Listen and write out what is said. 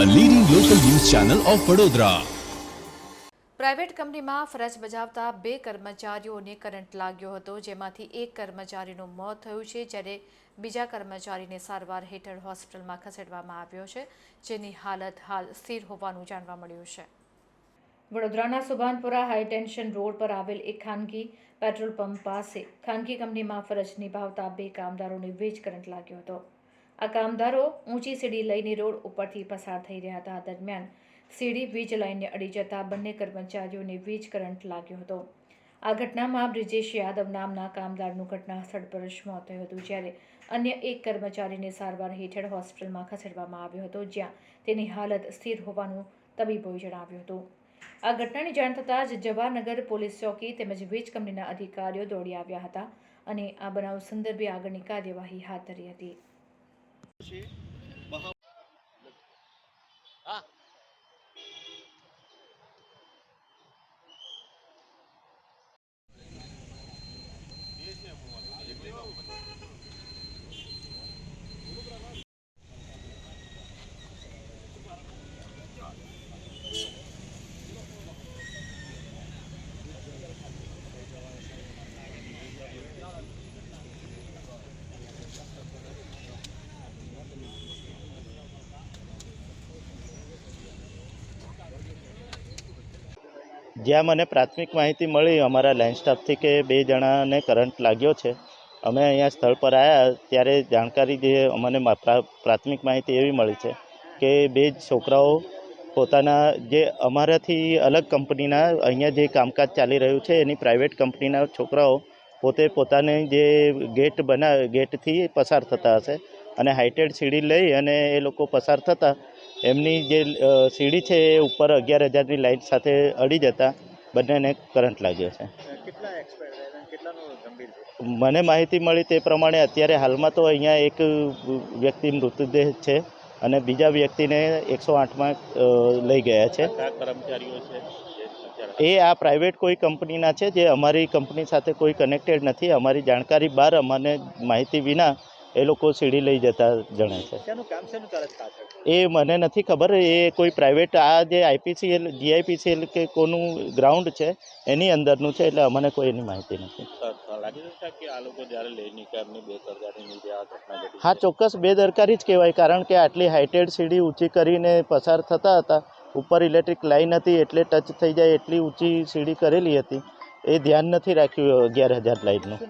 Channel of Vadodara private કંપનીમાં ફરજ બજાવતા બે કર્મચારીઓને કરંટ લાગ્યો હતો. જેમાંથી એક કર્મચારીનું મોત થયું છે જ્યારે બીજા કર્મચારીને સારવાર હેઠળ હોસ્પિટલમાં ખસેડવામાં આવ્યો છે. જેની હાલત હાલ સ્થિર હોવાનું જાણવા મળ્યું છે. વડોદરાના સુભાનપુરા હાઈટેન્શન રોડ પર આવેલ એક ખાનગી પેટ્રોલ પંપ પાસે ખાનગી કંપનીમાં ફરજ નિભાવતા બે કામદારોને વીજ કરંટ લાગ્યો હતો. આ કામદારો ઊંચી સીડી લઈને રોડ ઉપરથી પસાર થઈ રહ્યા હતા. દરમિયાન સીડી, વીજ લાઇનને અડી જતા બંને કર્મચારીઓને વીજ કરંટ લાગ્યો હતો. આ ઘટનામાં બ્રિજેશ યાદવ નામના કામદારનું ઘટના સ્થળ પર જ મોત થયું હતું, જ્યારે અન્ય એક કર્મચારીને સારવાર હેઠળ હોસ્પિટલમાં ખસેડવામાં આવ્યો હતો, જ્યાં તેની હાલત સ્થિર હોવાનું તબીબોએ જણાવ્યું હતું. આ ઘટનાની જાણ થતાં જ જવાહરનગર પોલીસ ચોકી તેમજ વીજ કંપનીના અધિકારીઓ દોડી આવ્યા હતા અને આ બનાવ સંદર્ભે આગળની કાર્યવાહી હાથ ધરી હતી. Cheers. જ્યાં મને પ્રાથમિક માહિતી મળી, અમારા લાઇન સ્ટાફથી કે બે જણાને કરંટ લાગ્યો છે. અમે અહીંયા સ્થળ પર આવ્યા ત્યારે જાણકારી જે અમને પ્રાથમિક માહિતી એવી મળી છે કે બે જ છોકરાઓ પોતાના જે અમારાથી અલગ કંપનીના અહીંયા જે કામકાજ ચાલી રહ્યું છે, એની પ્રાઇવેટ કંપનીના છોકરાઓ પોતે પોતાની જે ગેટ બના ગેટથી પસાર થતા હશે અને હાઇટેડ સીડી લઈ અને એ લોકો પસાર થતાં એમની જે સીડી છે એ ઉપર અગિયાર હજારની લાઇટ સાથે અડી જતા બંનેને કરંટ લાગ્યો છે. મને માહિતી મળી તે પ્રમાણે અત્યારે હાલમાં તો અહીંયા એક વ્યક્તિ મૃતદેહ છે અને બીજા વ્યક્તિને એકસો આઠમાં લઈ ગયા છે. એ આ પ્રાઇવેટ કોઈ કંપનીના છે જે અમારી કંપની સાથે કોઈ કનેક્ટેડ નથી. અમારી જાણકારી બહાર અમને માહિતી વિના એ લોકો સીડી લઈ જતા જણાય છે. એ મને નથી ખબર એ કોઈ પ્રાઇવેટ આ જે આઈપીસીએલ જીઆઈપીસીએલ કે કોનું ગ્રાઉન્ડ છે એની અંદરનું છે એટલે અમને કોઈ એની માહિતી નથી. હા ચોક્કસ બેદરકારી જ કહેવાય કારણ કે આટલી હાઇટેડ સીડી ઊંચી કરીને પસાર થતા હતા ઉપર ઇલેક્ટ્રિક લાઇન હતી એટલે ટચ થઈ જાય એટલી ઊંચી સીડી કરેલી હતી એ ધ્યાન નથી રાખ્યું અગિયાર હજાર લાઇટનું